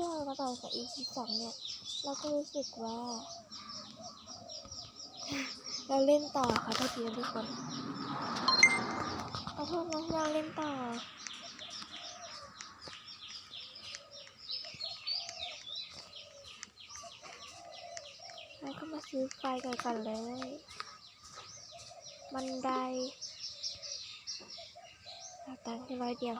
ที่เรามาต่อจาก EP สองเนี่ย เราก็รู้สึกว่า เราเล่นต่อค่ะทุกทีทุกคนขอโทษนะเราเล่นต่อแล้วก็มาซื้อไฟกันก่อนเลย บันไดเอาตังค์แค่ร้อยเดียว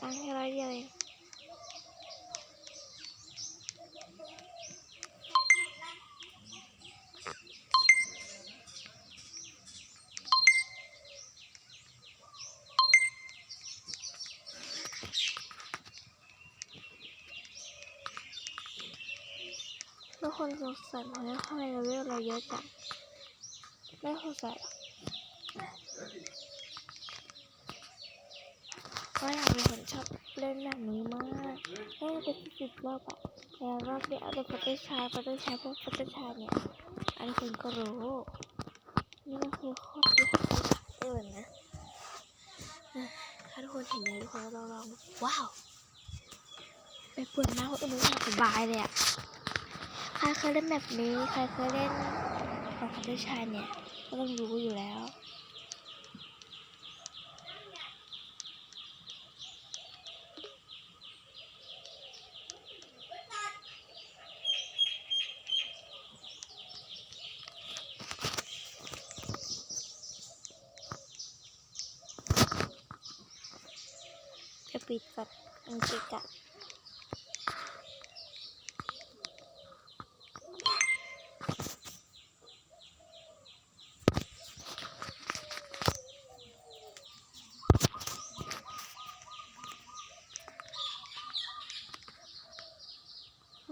ตังค์แค่ร้อยเดียวเองทุกคนสงสัยไหมว่าทำไมเลเวลเราเยอะจังไม่สงสัยหรอ กว่าอยากเป็นคนชอบเล่นแบบนี้มากเล่นเป็นสิบรอบอะแต่รอบนี้เอาแต่ฟัตเตอร์ชายฟัตเตอร์ชาพวกฟัตเตอร์ชาเนี่ยอันคุณก็รู้นี่ก็คือข้อที่เอื่นนะอะถ้าทุกคนเห็นเนี่ยทุกคนก็ลองลองว้าวไปปวดมากว่าเออมันสบายเลยอะใครเคยเล่นแบบนี้ใครเคยเล่นของฟัตเตอร์ชาเนี่ยก็ต้องรู้อยู่แล้ว ปิดก่อนอังกฤษอะ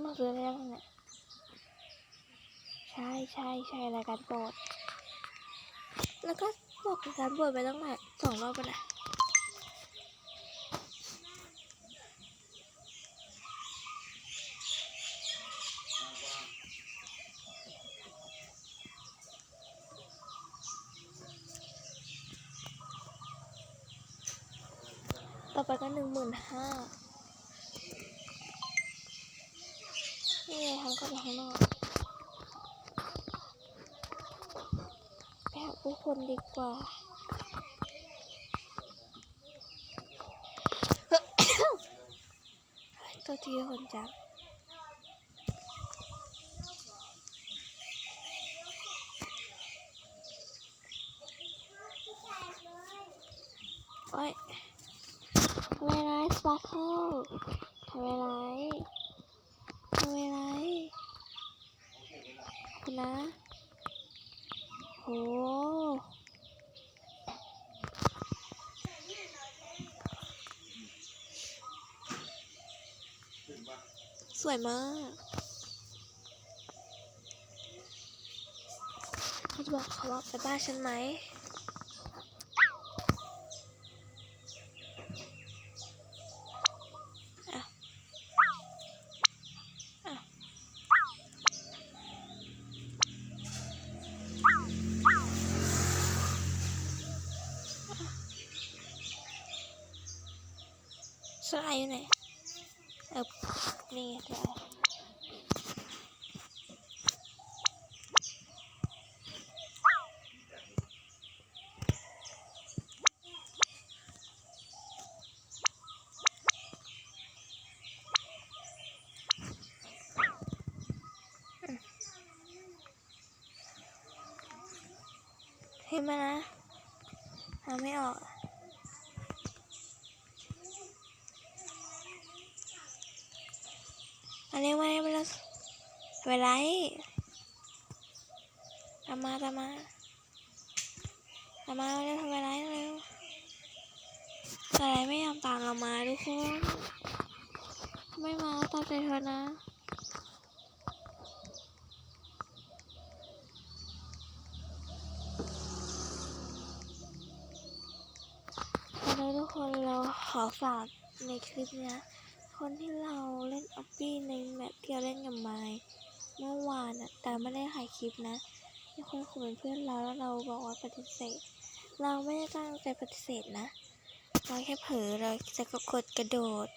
มาซื้ออะไรบ้างเนี่ยใช่ใช่ใช่รายการโปรดแล้วก็บอกรายการโปรดไปตั้งแต่สองรอบไปนะ ต่อไปก็หนึ่งหมื่นห้านี่ไงทำเข้าไปข้างนอกไปหาผู้คนดีกว่าตัวที่คนจับโอ้ย ทำไมไรสปาร์เคิลทำไมไรทำไมไรขอบคุณ นะ โห สวยมากเขาจะบอกเขาว่าไปบ้านฉันไหม อยู่ไหนเออนี่ไงสไลด์เห็นไหมนะหาไม่ออก อันนี้ไม่ไม่ละเวลาตามมาตามมาตามมาเร็วทำเวลาเร็วอะไรไม่ยอมตามเรามาทุกคนไม่มาตามใจเธอนะแล้วทุกคนเราขอฝากในคลิปนี้คนที่เราเล่นออฟฟี่ อะที่เราเล่นกับไม้เมื่อวานอะแต่ไม่ได้ถ่ายคลิปนะมีคนคุยเป็นเพื่อนเราแล้วเราบอกว่าปฏิเสธ เราไม่ได้ตั้งใจปฏิเสธนะเราแค่เผลอเราจะก็กดกระโดด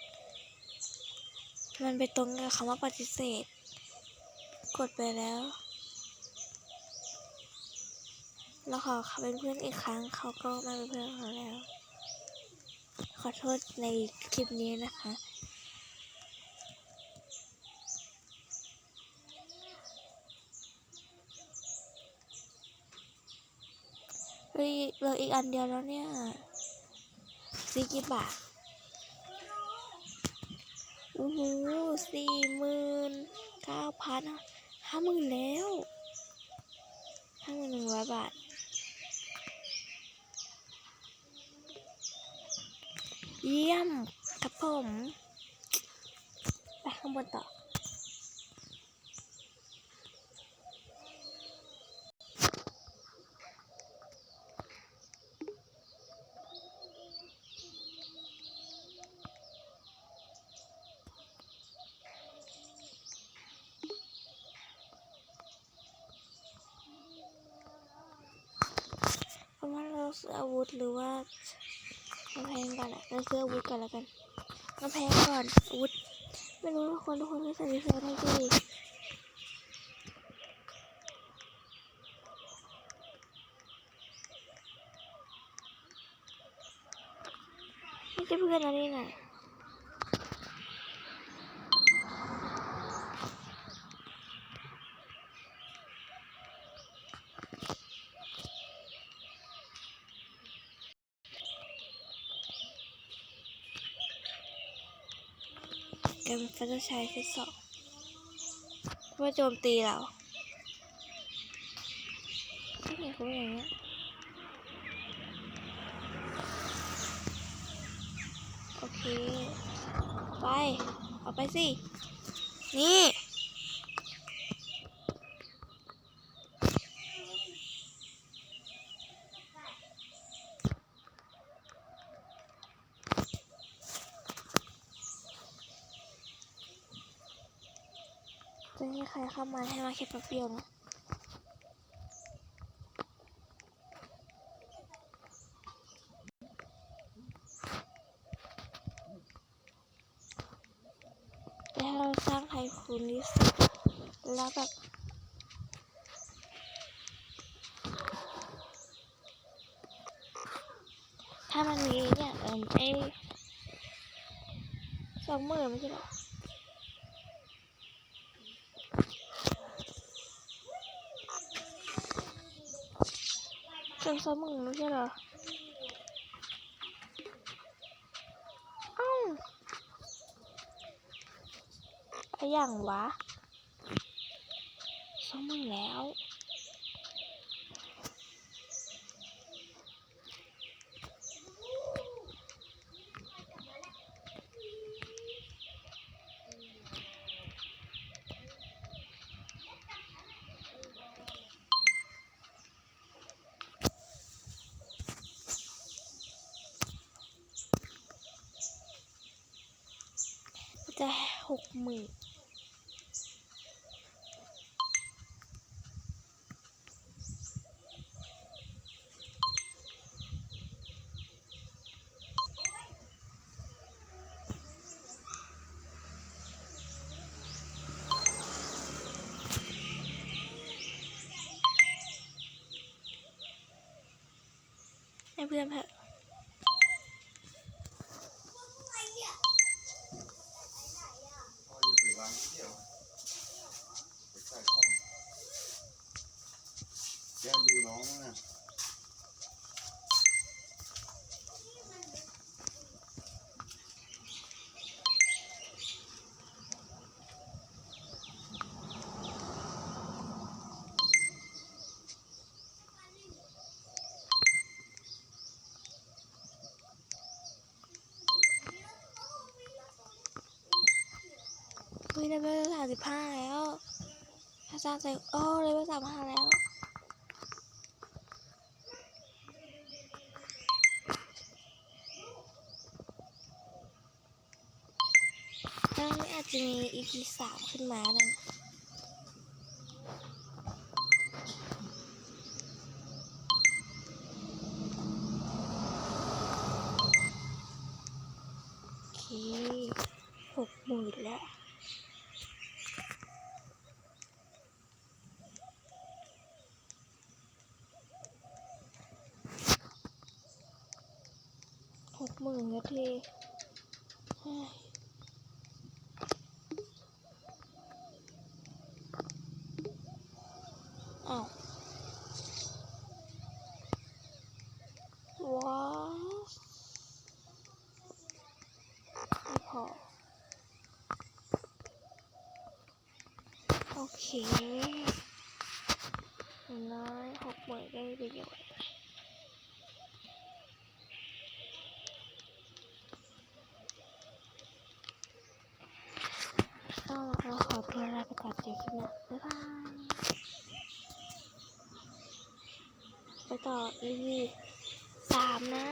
มันไปตรงกับคำว่าปฏิเสธ กดไปแล้วแล้วขอเขาเป็นเพื่อนอีกครั้งเขาก็ไม่เป็นเพื่อนเราแล้ว ขอโทษในคลิปนี้นะคะ เฮ้ยเหลืออีกอันเดียวแล้วเนี่ยสี่กี่บาทโอ้โหสี่หมื่นเก้าพันห้าหมื่นแล้วห้าหมื่นหนึ่งร้อยบาทเยี่ยมครับผม ไปข้างบนต่อ เพราเราซื้ออาวุธหรือว่ากำแพงก่อนอะเราซื้ออาวุธก่อนแล้วกันกำแพงก่อนอาวุธไม่รู้ทุกคนทุกคนไม่สนิทเซลให้ดีไม่ใช่เพื่อนอะไรนะ แกเป็นฟันชายที่สองว่าโจมตีเราที่ไหนเขาอย่างเงี้ยโอเค ไป ออกไปสิ นี่ จะให้ใครเข้ามาให้มาแค่แป๊บเดียวนะแต่ถ้าเราสร้างไทคูนลิสต์แล้วแบบถ้ามันมีเนี่ยเออไอสองหมื่นไม่ใช่หรอ ถึงสองหมื่นไม่ใช่เหรอเอ้าอะไรอย่างวะสองหมื่นแล้ว จะ หกหมื่นให้เพื่อนเถอะ พ่ออยู่ไปวานเดียวไปใส่ห้องแก้มดูน้องนะ เลเวลสามสิบห้าแล้วอาจางเสร็จโอ้เลเวลสามห้าแล้วเรื่อาจจะมี EP สามขึ้นมาหนึ่งโหกหมื่นแล้ว อ้าวว้าวไม่พอ โอเคน้อยหกหมื่นได้ประโยชน์ ก็เราขอตัวลาไปก่อนเจอกันนะบ๊ายบาย ไป ต่อ EP สามนะ